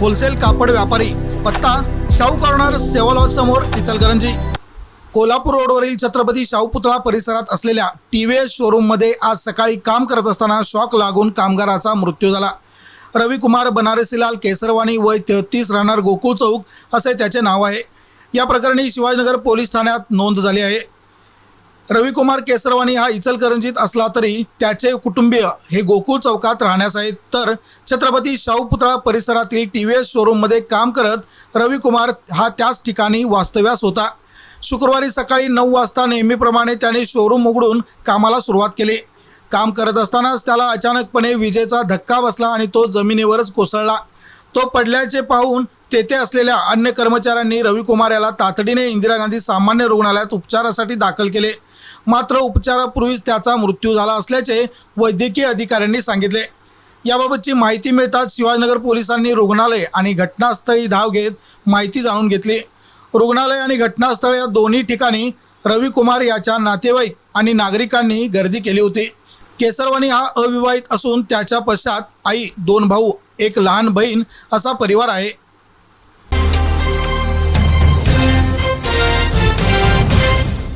Wholesale कापड व्यापारी पत्ता शाहू कॉर्नर सेवा समोर इचलकरंजी. कोल्हापूर रोडवरील छत्रपती शाहू पुतळा परिसरात असलेल्या टी व्ही एस शोरूममध्ये आज सकाळी काम करत असताना शॉक लागून कामगाराचा मृत्यू झाला. रविकुमार बनारसीलाल केसरवाणी वय तेहतीस राहणार गोकुळ चौक असे त्याचे नाव आहे. या प्रकरणी शिवाजीनगर पोलीस ठाण्यात नोंद झाली आहे. रविकुमार केसरवाणी हा इचलकरंजीत असला तरी त्याचे कुटुंबीय हे गोकुळ चौकात राहण्यास आहेत. तर छत्रपती शाहू पुतळा परिसरातील टी व्ही एस शोरूममध्ये काम करत रविकुमार हा त्याच ठिकाणी वास्तव्यास होता. शुक्रवारी सकाळी नऊ वाजता नेहमीप्रमाणे त्याने शोरूम उघडून कामाला सुरुवात केली. काम करत असतानाच त्याला अचानकपणे विजेचा धक्का बसला आणि तो जमिनीवरच कोसळला. तो पडल्याचे पाहून तेथे असलेल्या अन्य कर्मचाऱ्यांनी रविकुमार याला तातडीने इंदिरा गांधी सामान्य रुग्णालयात उपचारासाठी दाखल केले. मात्र उपचारापूर्वीच त्याचा मृत्यू झाला असल्याचे वैद्यकीय अधिकाऱ्यांनी सांगितले. याबाबतची माहिती मिळताच शिवाजीनगर पोलिसांनी रुग्णालय आणि घटनास्थळी धाव घेत माहिती जाणून घेतली. रुग्णालय आणि घटनास्थळ या दोन्ही ठिकाणी रविकुमार याच्या नातेवाईक आणि नागरिकांनी गर्दी केली होती. केसरवाणी हा अविवाहित असून त्याच्या पश्चात आई दोन भाऊ एक लहान बहीण असा परिवार आहे.